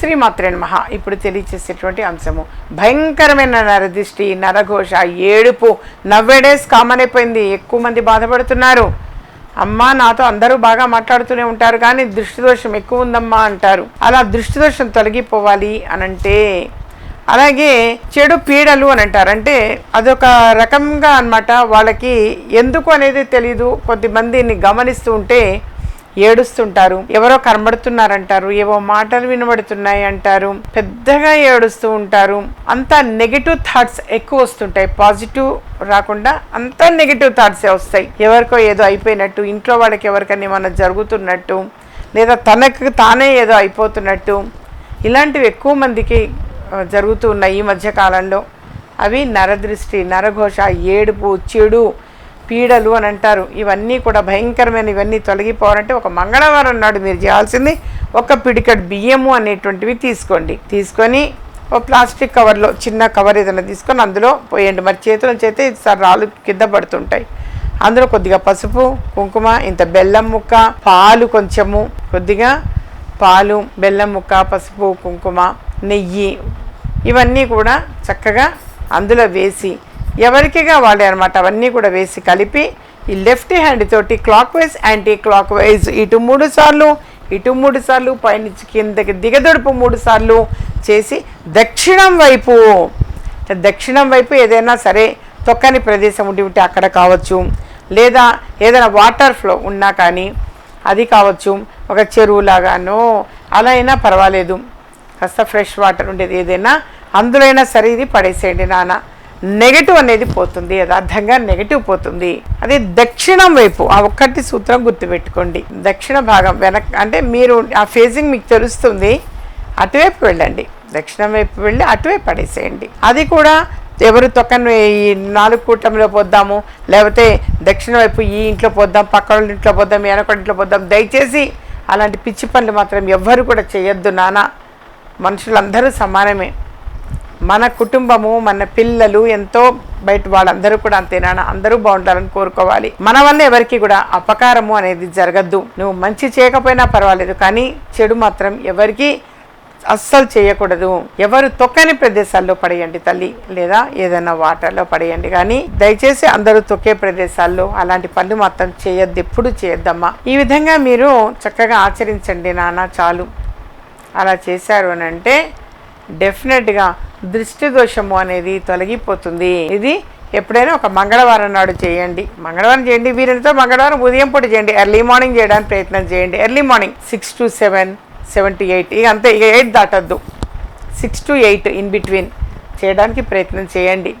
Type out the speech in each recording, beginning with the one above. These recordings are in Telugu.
శ్రీమాత్రే శ్రీ ఇప్పుడు తెలియచేసేటువంటి అంశము. భయంకరమైన నరదిష్టి నరఘోష ఏడుపు. నవ్వేడేస్ కామన్ అయిపోయింది ఎక్కువ మంది బాధపడుతున్నారు. అమ్మా నాతో అందరూ బాగా మాట్లాడుతూనే ఉంటారు కానీ దృష్టి దోషం ఎక్కువ ఉందమ్మా అంటారు. అలా దృష్టి దోషం తొలగిపోవాలి అనంటే అలాగే చెడు పీడలు అని అంటారు. అంటే అదొక రకంగా అనమాట వాళ్ళకి ఎందుకు అనేది తెలీదు. కొద్దిమందిని గమనిస్తూ ఉంటే ఏడుస్తుంటారు. ఎవరో కనబడుతున్నారంటారు. ఏవో మాటలు వినబడుతున్నాయి అంటారు. పెద్దగా ఏడుస్తూ ఉంటారు. అంతా నెగిటివ్ థాట్స్ ఎక్కువ వస్తుంటాయి. పాజిటివ్ రాకుండా అంతా నెగిటివ్ థాట్సే వస్తాయి. ఎవరికో ఏదో అయిపోయినట్టు ఇంట్లో వాళ్ళకి ఎవరికైనా ఏమైనా జరుగుతున్నట్టు లేదా తనకు తానే ఏదో అయిపోతున్నట్టు ఇలాంటివి ఎక్కువ మందికి జరుగుతూ ఉన్నాయి ఈ మధ్యకాలంలో అవి నరదృష్టి నరఘోష ఏడుపు చెడు పీడలు అని అంటారు. ఇవన్నీ కూడా భయంకరమైన ఇవన్నీ తొలగిపోవాలంటే ఒక మంగళవారం నాడు మీరు చేయాల్సింది ఒక పిడికడ్ బియ్యము అనేటువంటివి తీసుకోండి. తీసుకొని ఒక ప్లాస్టిక్ కవర్లో చిన్న కవర్ ఏదైనా తీసుకొని అందులో పోయండి. మరి చేతుల చేతే సార్ రాళ్ళు కింద పడుతుంటాయి. అందులో కొద్దిగా పసుపు కుంకుమ ఇంత బెల్లం ముక్క పాలు కొంచెము కొద్దిగా పాలు బెల్లం ముక్క పసుపు కుంకుమ నెయ్యి ఇవన్నీ కూడా చక్కగా అందులో వేసి ఎవరికిగా వాళ్ళే అనమాట అవన్నీ కూడా వేసి కలిపి ఈ లెఫ్ట్ హ్యాండ్ తోటి clockwise anti clock wise ఇటు మూడు సార్లు ఇటు మూడు సార్లు పైనుంచి కిందకి దిగదొడుపు మూడు సార్లు చేసి దక్షిణం వైపు దక్షిణం వైపు ఏదైనా సరే తొక్కని ప్రదేశం ఉండి ఉంటే అక్కడ కావచ్చు. లేదా ఏదైనా వాటర్ ఫ్లో ఉన్నా కానీ అది కావచ్చు. ఒక చెరువులాగానో అలా అయినా పర్వాలేదు. కాస్త ఫ్రెష్ వాటర్ ఉండేది ఏదైనా అందులో అయినా సరే ఇది పడేసేయండి నాన్న. నెగటివ్ అనేది పోతుంది యథార్థంగా నెగటివ్ పోతుంది. అదే దక్షిణం వైపు ఆ ఒక్కటి సూత్రం గుర్తుపెట్టుకోండి. దక్షిణ భాగం వెనక్ అంటే మీరు ఆ ఫేజింగ్ మీకు తెలుస్తుంది అటువైపు వెళ్ళండి. దక్షిణం వైపు వెళ్ళి అటువైపు పడేసేయండి. అది కూడా ఎవరు తొక్కను ఈ నాలుగు కూటమిలో పోద్దాము లేకపోతే దక్షిణ వైపు ఈ ఇంట్లో పోద్దాం పక్క వాళ్ళ ఇంట్లో పోద్దాం వెనక ఇంట్లో పోద్దాం. దయచేసి అలాంటి పిచ్చి పనులు మాత్రం ఎవ్వరు కూడా చేయొద్దు నానా మనుషులందరూ సమానమే. మన కుటుంబము మన పిల్లలు ఎంతో బయట వాళ్ళందరూ కూడా అంతే నాన్న అందరూ బాగుండాలని కోరుకోవాలి. మన వల్ల ఎవరికి కూడా అపకారము అనేది జరగద్దు. నువ్వు మంచి చేయకపోయినా పర్వాలేదు కానీ చెడు మాత్రం ఎవరికి అస్సలు చేయకూడదు. ఎవరు తొక్కని ప్రదేశాల్లో పడేయండి తల్లి లేదా ఏదైనా వాటర్లో పడేయండి. కానీ దయచేసి అందరూ తొక్కే ప్రదేశాల్లో అలాంటి పనులు మాత్రం చేయొద్దు ఎప్పుడు చేయొద్దమ్మా. ఈ విధంగా మీరు చక్కగా ఆచరించండి నాన్న చాలు. అలా చేశారు అని అంటే డెఫినెట్గా దృష్టి దోషము అనేది తొలగిపోతుంది. ఇది ఎప్పుడైనా ఒక మంగళవారం నాడు చేయండి. మంగళవారం చేయండి వీరితో మంగళవారం ఉదయం పూట చేయండి. ఎర్లీ మార్నింగ్ చేయడానికి ప్రయత్నం చేయండి. Early morning six to seven seven to eight ఇక అంతే ఇక eight దాటద్దు. Six to eight in between చేయడానికి ప్రయత్నం చేయండి.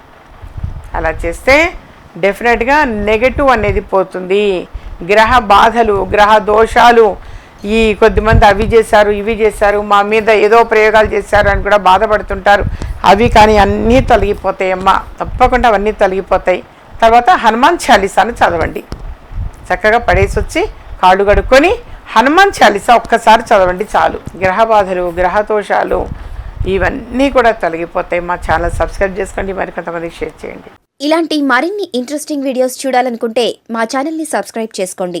అలా చేస్తే డెఫినెట్గా నెగటివ్ అనేది పోతుంది. గ్రహ బాధలు గ్రహ దోషాలు ఈ కొద్దిమంది అవి చేశారు ఇవి చేశారు మా మీద ఏదో ప్రయోగాలు చేశారు అని కూడా బాధపడుతుంటారు. అవి కానీ అన్నీ తొలగిపోతాయి అమ్మ తప్పకుండా అవన్నీ తొలగిపోతాయి. తర్వాత హనుమాన్ చాలీసాను చదవండి. చక్కగా పడేసి వచ్చి కాళ్ళు కడుక్కొని హనుమాన్ చాలీసా ఒక్కసారి చదవండి చాలు. గ్రహ బాధలు గ్రహ దోషాలు ఇవన్నీ కూడా తొలగిపోతాయి. మా ఛానల్ సబ్స్క్రైబ్ చేసుకోండి. మరికొంతమందికి షేర్ చేయండి. ఇలాంటి మరిన్ని ఇంట్రెస్టింగ్ వీడియోస్ చూడాలనుకుంటే మా ఛానల్ని సబ్స్క్రైబ్ చేసుకోండి.